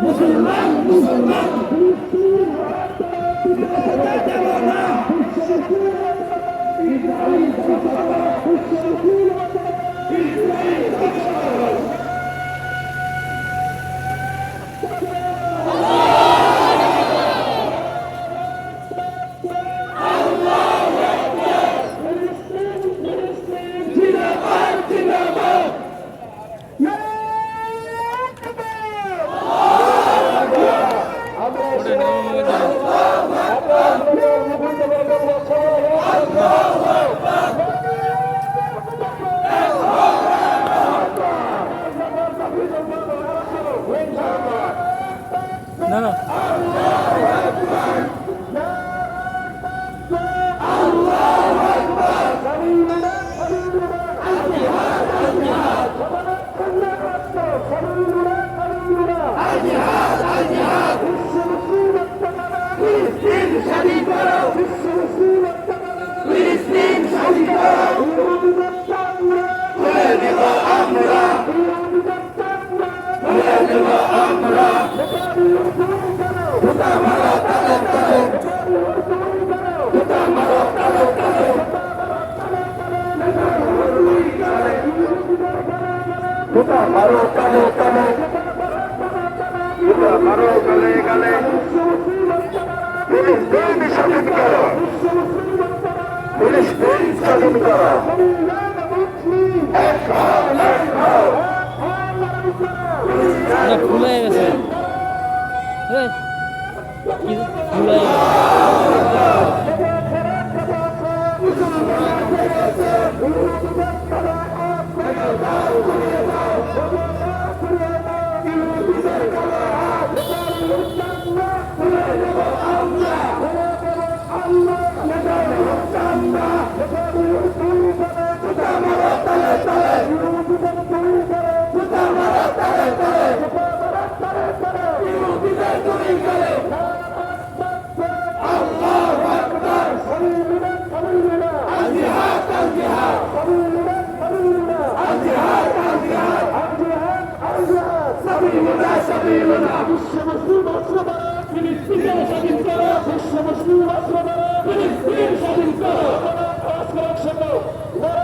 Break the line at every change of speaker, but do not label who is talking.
我
们是龙
的传人。
নেতা মুহূর্ত কেন
জুতা তলে তলে
জুতা মারো
গলে গলে পুলিশ দিন স্বাধীন করো পুলিশ দিন স্বাধীন করো
ফুলে গেছে গেছে
ফিলিস্তিনকে ফিলিস্তিন স্বাধীন করো